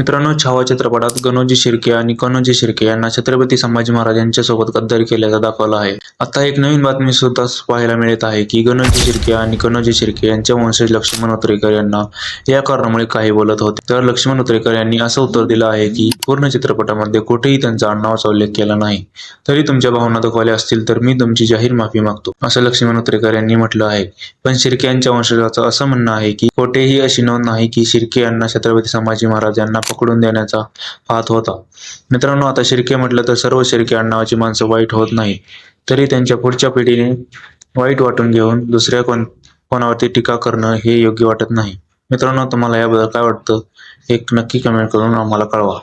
मित्रांनो छावा चित्रपटात गणोजी शिर्के आणि कनोजी शिर्के यांना छत्रपती संभाजी महाराज यांच्यासोबत गद्दारी केल्याचा दाखवला आहे. आता एक नवीन बातमी सुद्धा पाहायला मिळत आहे की गणोजी शिर्के आणि कनोजी शिर्के यांच्या वंशज लक्ष्मण उतरेकर यांना या कारणामुळे काही बोलत होते. तर लक्ष्मण उतरेकर यांनी असं उत्तर दिलं आहे की पूर्ण चित्रपटामध्ये कुठेही त्यांचा आडनावाचा उल्लेख केला नाही. तरी तुमच्या भावना दुखवल्या असतील तर मी तुमची जाहीर माफी मागतो असं लक्ष्मण उतरेकर यांनी म्हटलं आहे. पण शिर्के यांच्या वंशजाचं असं म्हणणं आहे की कोठेही अशी नोंद नाही की शिर्के यांना छत्रपती संभाजी महाराज यांना पकडून देण्याचा हात होता. मित्रांनो आता शिर्के म्हटलं तर सर्व शिर्के आडनावाची माणसं वाईट होत नाही. तरी त्यांच्या पुढच्या पिढीने वाईट वाटून घेऊन दुसऱ्या कोण कोणावरती टीका करणं हे योग्य वाटत नाही. मित्रांनो तुम्हाला याबद्दल काय वाटतं? एक नक्की कमेंट करून आम्हाला कळवा.